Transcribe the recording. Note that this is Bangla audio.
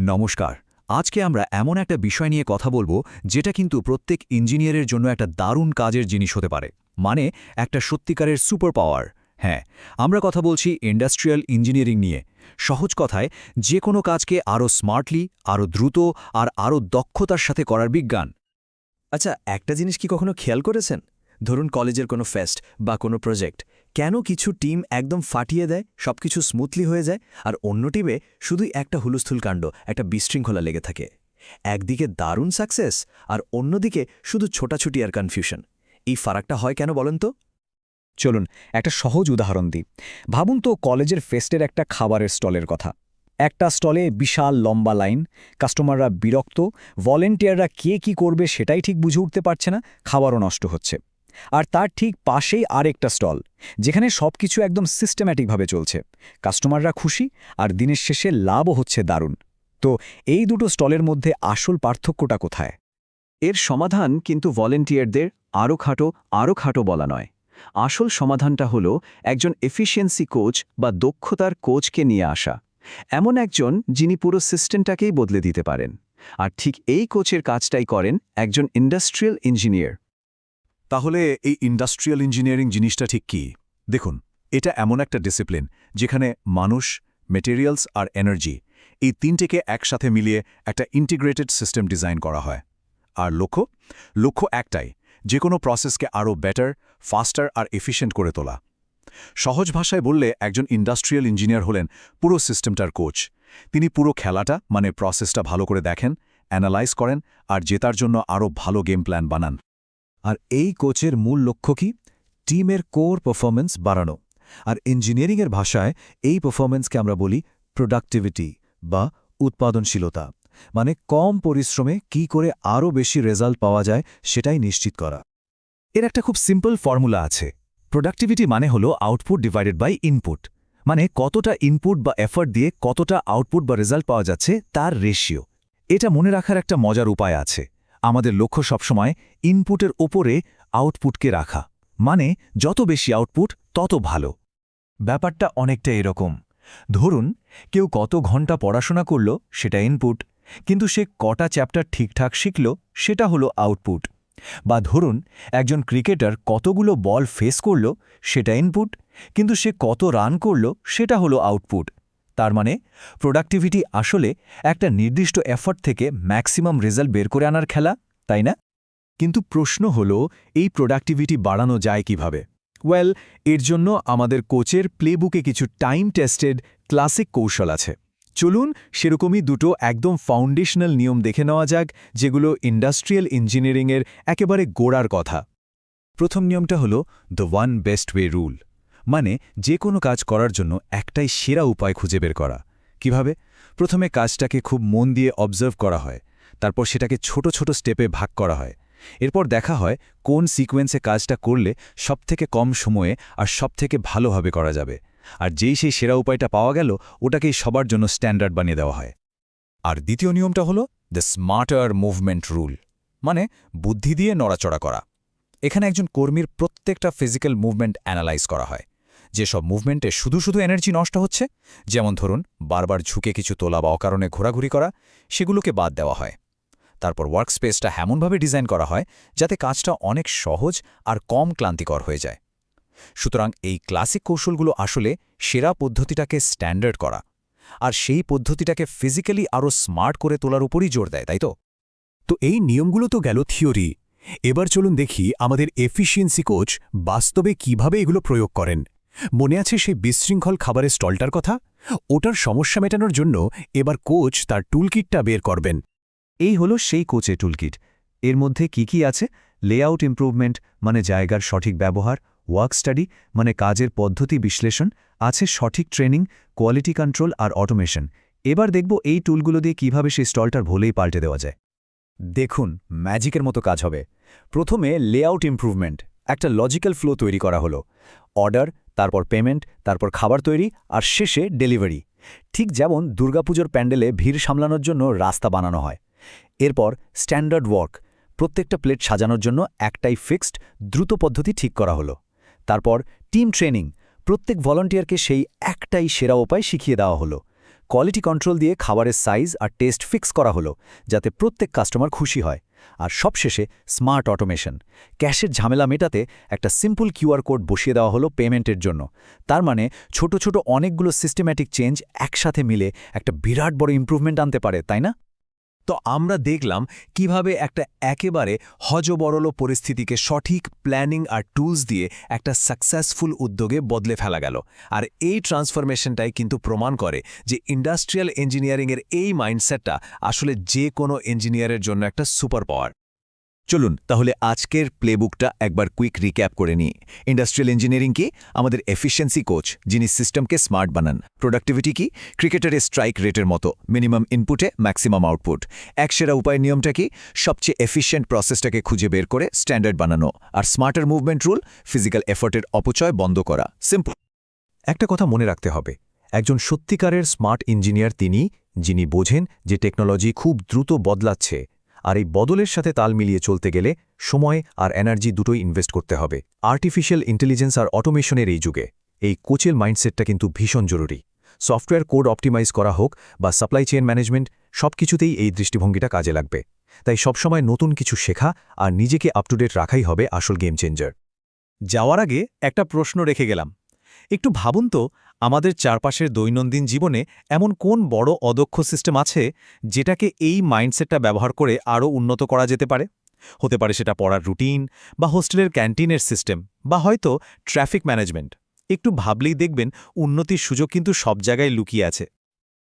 নমস্কার। আজকে আমরা এমন একটা বিষয় নিয়ে কথা বলব, যেটা কিন্তু প্রত্যেক ইঞ্জিনিয়ারের জন্য একটা দারুণ কাজের জিনিস হতে পারে। মানে একটা সত্যিকারের সুপার পাওয়ার। হ্যাঁ আমরা কথা বলছি ইন্ডাস্ট্রিয়াল ইঞ্জিনিয়ারিং নিয়ে। সহজ কথায়, যে কোনো কাজকে আরও স্মার্টলি, আরও দ্রুত, আর আরও দক্ষতার সাথে করার বিজ্ঞান। আচ্ছা একটা জিনিস কি কখনো খেয়াল করেছেন? ধরুন কলেজের কোনো ফেস্ট বা কোনো প্রজেক্ট। কেন কিছু টিম একদম ফাটিয়ে দেয়, সবকিছু স্মুথলি হয়ে যায়, আর অন্য টিমে শুধুই একটা হুলস্থুল কাণ্ড, একটা বিশৃঙ্খলা লেগে থাকে। একদিকে দারুণ সাকসেস আর অন্যদিকে শুধু ছোটাছুটি আর কনফিউশন এই ফারাকটা হয় কেন বলেন তো? চলুন, একটা সহজ উদাহরণ দিই। ভাবুন তো কলেজের ফেস্টের একটা খাবারের স্টলের কথা। একটা স্টলে বিশাল লম্বা লাইন, কাস্টমাররা বিরক্ত, ভলেন্টিয়াররা কে কি করবে সেটাই ঠিক বুঝে উঠতে পারছে না, খাবারও নষ্ট হচ্ছে। আর তার ঠিক পাশেই আরেকটা স্টল, যেখানে সবকিছু একদম সিস্টেম্যাটিকভাবে চলছে। কাস্টমাররা খুশি আর দিনের শেষে লাভও হচ্ছে দারুণ। তো এই দুটো স্টলের মধ্যে আসল পার্থক্যটা কোথায়? এর সমাধান কিন্তু ভলেন্টিয়ারদের আরও খাটো আরও খাটো বলা নয়। আসল সমাধানটা হলো একজন এফিসিয়েন্সি কোচ বা দক্ষতার কোচকে নিয়ে আসা। এমন একজন যিনি পুরো সিস্টেমটাকেই বদলে দিতে পারেন। আর ঠিক এই কোচের কাজটাই করেন একজন ইন্ডাস্ট্রিয়াল ইঞ্জিনিয়ার তাহলে এই ইন্ডাস্ট্রিয়াল ইঞ্জিনিয়ারিং জিনিসটা ঠিক কি? দেখুন, এটা এমন একটা ডিসিপ্লিন যেখানে মানুষ মেটেরিয়ালস আর এনার্জি এই তিনটেকে একসাথে মিলিয়ে একটা ইন্টিগ্রেটেড সিস্টেম ডিজাইন করা হয়। আর লক্ষ্য? লক্ষ্য একটাই, যে কোনো প্রসেসকে আরও বেটার ফাস্টার আর এফিশিয়েন্ট করে তোলা। সহজ ভাষায় বললে একজন ইন্ডাস্ট্রিয়াল ইঞ্জিনিয়ার হলেন পুরো সিস্টেমটার কোচ তিনি পুরো খেলাটা মানে প্রসেসটা ভালো করে দেখেন অ্যানালাইজ করেন, আর জেতার জন্য আরও ভালো গেম প্ল্যান বানান। আর এই কোচের মূল লক্ষ্য কি? টিমের কোর পারফরমেন্স বাড়ানো। আর ইঞ্জিনিয়ারিংয়ের ভাষায় এই পারফরমেন্সকে আমরা বলি প্রোডাক্টিভিটি বা উৎপাদনশীলতা। মানে কম পরিশ্রমে কি করে আরও বেশি রেজাল্ট পাওয়া যায় সেটাই নিশ্চিত করা। এর একটা খুব সিম্পল ফর্মুলা আছে। প্রোডাক্টিভিটি মানে হলো আউটপুট ডিভাইডেড বাই ইনপুট মানে কতটা ইনপুট বা এফার্ট দিয়ে কতটা আউটপুট বা রেজাল্ট পাওয়া যাচ্ছে তার রেশিও এটা মনে রাখার একটা মজার উপায় আছে। আমাদের লক্ষ্য সবসময় ইনপুটের ওপরে আউটপুটকে রাখা। মানে যত বেশি আউটপুট, তত ভালো। ব্যাপারটা অনেকটা এরকম। ধরুন, কেউ কত ঘণ্টা পড়াশোনা করল, সেটা ইনপুট। কিন্তু সে কটা চ্যাপ্টার ঠিকঠাক শিখল, সেটা হলো আউটপুট। বা ধরুন, একজন ক্রিকেটার কতগুলো বল ফেস করল, সেটা ইনপুট। কিন্তু সে কত রান করল, সেটা হলো আউটপুট। তার মানে প্রোডাক্টিভিটি আসলে একটা নির্দিষ্ট এফর্ট থেকে ম্যাক্সিমাম রেজাল্ট বের করে আনার খেলা, তাই না? কিন্তু প্রশ্ন হল, এই প্রোডাক্টিভিটি বাড়ানো যায় কীভাবে? ওয়েল এর জন্য আমাদের কোচের প্লেবুকে কিছু টাইম টেস্টেড ক্লাসিক কৌশল আছে। চলুন সেরকমই দুটো একদম ফাউন্ডেশনাল নিয়ম দেখে নেওয়া যাক, যেগুলো ইন্ডাস্ট্রিয়াল ইঞ্জিনিয়ারিংয়ের একেবারে গোড়ার কথা। প্রথম নিয়মটা হল the one best way rule মানে যে কোনো কাজ করার জন্য একটাই সেরা উপায় খুঁজে বের করা। কীভাবে? প্রথমে কাজটাকে খুব মন দিয়ে অবজার্ভ করা হয়, তারপর সেটাকে ছোট ছোট স্টেপে ভাগ করা হয়। এরপর দেখা হয় কোন সিকোয়েন্সে কাজটা করলে সবথেকে কম সময়ে আর সবথেকে ভালোভাবে করা যাবে। আর যেই সেই সেরা উপায়টা পাওয়া গেল, ওটাকেই সবার জন্য স্ট্যান্ডার্ড বানিয়ে দেওয়া হয়। আর দ্বিতীয় নিয়মটা হলো দ্য স্মার্টার মুভমেন্ট রুল মানে বুদ্ধি দিয়ে নড়াচড়া করা। এখানে একজন কর্মীর প্রত্যেকটা ফিজিক্যাল মুভমেন্ট অ্যানালাইজ করা হয়। যেসব মুভমেন্টে শুধু শুধু এনার্জি নষ্ট হচ্ছে, যেমন ধরুন, বারবার ঝুঁকে কিছু তোলা বা অকারণে ঘোরাঘুরি করা, সেগুলোকে বাদ দেওয়া হয়। তারপর ওয়ার্কস্পেসটা এমনভাবে ডিজাইন করা হয় যাতে কাজটা অনেক সহজ আর কম ক্লান্তিকর হয়ে যায়। সুতরাং এই ক্লাসিক কৌশলগুলো আসলে সেরা পদ্ধতিটাকে স্ট্যান্ডার্ড করা আর সেই পদ্ধতিটাকে ফিজিক্যালি আরও স্মার্ট করে তোলার উপরই জোর দেয়, তাই তো? তো এই নিয়মগুলো তো গেল থিওরি। এবার চলুন দেখি আমাদের এফিসিয়েন্সি কোচ বাস্তবে কীভাবে এগুলো প্রয়োগ করেন। মনে আছে সেই বিশৃঙ্খল খাবারের স্টলটার কথা? ওটার সমস্যা মেটানোর জন্য এবার কোচ তার টুলকিটটা বের করবেন। এই হলো সেই কোচে টুলকিট। এর মধ্যে কি কি আছে? লেআউট ইমপ্রুভমেন্ট মানে জায়গার সঠিক ব্যবহার, ওয়ার্ক স্টাডি মানে কাজের পদ্ধতি বিশ্লেষণ, আছে সঠিক ট্রেনিং, কোয়ালিটি কন্ট্রোল আর অটোমেশন। এবার দেখব এই টুলগুলো দিয়ে কীভাবে সেই স্টলটার ভোলেই পাল্টে দেওয়া যায়। দেখুন, ম্যাজিকের মতো কাজ হবে। প্রথমে লেআউট ইমপ্রুভমেন্ট, একটা লজিক্যাল ফ্লো তৈরি করা হলো। অর্ডার তারপর পেমেন্ট, তারপর খাবার তৈরি আর শেষে ডেলিভারি। ঠিক যেমন দুর্গাপুজোর প্যান্ডেলে ভিড় সামলানোর জন্য রাস্তা বানানো হয়। এরপর স্ট্যান্ডার্ড ওয়ার্ক, প্রত্যেকটা প্লেট সাজানোর জন্য একটাই ফিক্সড, দ্রুত পদ্ধতি ঠিক করা হলো। তারপর টিম ট্রেনিং, প্রত্যেক ভলান্টিয়ারকে সেই একটাই সেরা উপায় শিখিয়ে দেওয়া হলো। কোয়ালিটি কন্ট্রোল দিয়ে খাবারের সাইজ আর টেস্ট ফিক্স করা হলো, যাতে প্রত্যেক কাস্টমার খুশি হয়। আর সবশেষে স্মার্ট অটোমেশন। ক্যাশের ঝামেলা মেটাতে একটা সিম্পল কিউআর কোড বসিয়ে দেওয়া হলো পেমেন্টের জন্য। তার মানে ছোট ছোট অনেকগুলো সিস্টেম্যাটিক চেঞ্জ একসাথে মিলে একটা বিরাট বড় ইম্প্রুভমেন্ট আনতে পারে, তাই না? তো আমরা দেখলাম কীভাবে একটা একেবারে হজবরল পরিস্থিতিকে সঠিক প্ল্যানিং আর টুলস দিয়ে একটা সাকসেসফুল উদ্যোগে বদলে ফেলা গেল। আর এই ট্রান্সফরমেশনটাই কিন্তু প্রমাণ করে যে ইন্ডাস্ট্রিয়াল ইঞ্জিনিয়ারিংয়ের এই মাইন্ডসেটটা আসলে যে কোনো ইঞ্জিনিয়ারের জন্য একটা সুপার পাওয়ার চলুন, তাহলে আজকের প্লেবুকটা একবার কুইক রিক্যাপ করে নিই। ইন্ডাস্ট্রিয়াল ইঞ্জিনিয়ারিং কি? আমাদের এফিসিয়েন্সি কোচ যিনি সিস্টেমকে স্মার্ট বানান। প্রোডাক্টিভিটি কি? ক্রিকেটারের স্ট্রাইক রেটের মতো। মিনিমাম ইনপুটে ম্যাক্সিমাম আউটপুট এক সেরা উপায়ের নিয়মটা কি? সবচেয়ে এফিশিয়েন্ট প্রসেসটাকে খুঁজে বের করে স্ট্যান্ডার্ড বানানো। আর স্মার্টার মুভমেন্ট রুল ফিজিক্যাল এফোর্টের অপচয় বন্ধ করা। সিম্পল একটা কথা মনে রাখতে হবে। একজন সত্যিকারের স্মার্ট ইঞ্জিনিয়ার তিনি, যিনি বোঝেন যে টেকনোলজি খুব দ্রুত বদলাচ্ছে। আর এই বদলের সাথে তাল মিলিয়ে চলতে গেলে সময় আর এনার্জি দুটোই ইনভেস্ট করতে হবে। আর্টিফিশিয়াল ইন্টেলিজেন্স আর অটোমেশনের এই যুগে এই কোচের মাইন্ডসেটটা কিন্তু ভীষণ জরুরি। সফটওয়্যার কোড অপটিমাইজ করা হোক বা সাপ্লাই চেইন ম্যানেজমেন্ট সবকিছুতেই এই দৃষ্টিভঙ্গিটা কাজে লাগবে। তাই সবসময় নতুন কিছু শেখা আর নিজেকে আপ টু ডেট রাখাই হবে আসল গেম চেঞ্জার যাওয়ার আগে একটা প্রশ্ন রেখে গেলাম। একটু ভাবুন তো আমাদের চারপাশের দৈনন্দিন জীবনে এমন কোন বড় অদক্ষ সিস্টেম আছে যেটাকে এই মাইন্ডসেটটা ব্যবহার করে আরও উন্নত করা যেতে পারে? হতে পারে সেটা পড়ার রুটিন বা হোস্টেলের ক্যান্টিনের সিস্টেম বা হয়তো ট্রাফিক ম্যানেজমেন্ট। একটু ভাবলেই দেখবেন উন্নতির সুযোগ কিন্তু সব জায়গায় লুকিয়ে আছে।